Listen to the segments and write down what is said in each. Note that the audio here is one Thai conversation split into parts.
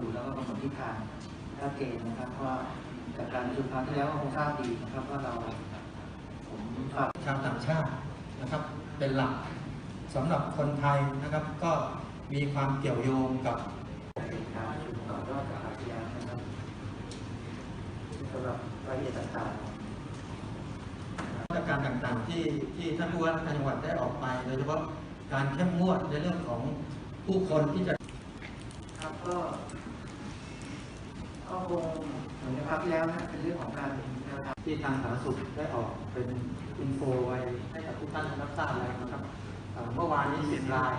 สูตรแล้วก็กำหนดทิศทางชัดเจนนะครับว่าจากการประชุมครั้งที่แล้วก็คงทราบดีนะครับว่าเราผมฝากชาวต่างชาตินะครับ เป็นหลักสำหรับคนไทยนะครับ ก็มีความเกี่ยวโยงกับการประชุมต่อยอดกครั้งที่แล้วนะครับสำหรับรายละเอียดต่างๆมาตรการต่างๆที่ที่ท่านผู้ว่าราชการจังหวัดได้ออกไปโดยเฉพาะการเข้มงวดในเรื่องของผู้คนที่จะครับก็ ก็คงเหมือนในคราวที่แล้วนะเป็นเรื่องของการแนวทางที่ทางสาธารณสุขได้ออกเป็นอินโฟไว้ให้กับทุกท่านรับทราบแล้วนะครับเอ่อเมื่อวานนี้10ราย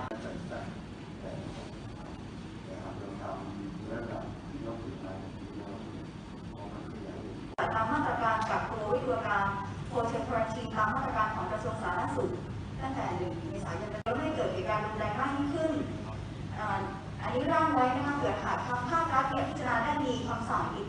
ตามมาตรการกักตัววิทยาการโฮเทลควอนตีนตามมาตรการของกระทรวงสาธารณสุขตั้งแต่1เมษายนแล้วไม่ให้เกิดเหตุการณ์รุนแรงมากยิ่งขึ้นอ่าอันนี้ร่างไว้นะคะ เผื่อหากทางภาครัฐเนี่ยพิจารณาได้มีคำสอนอีก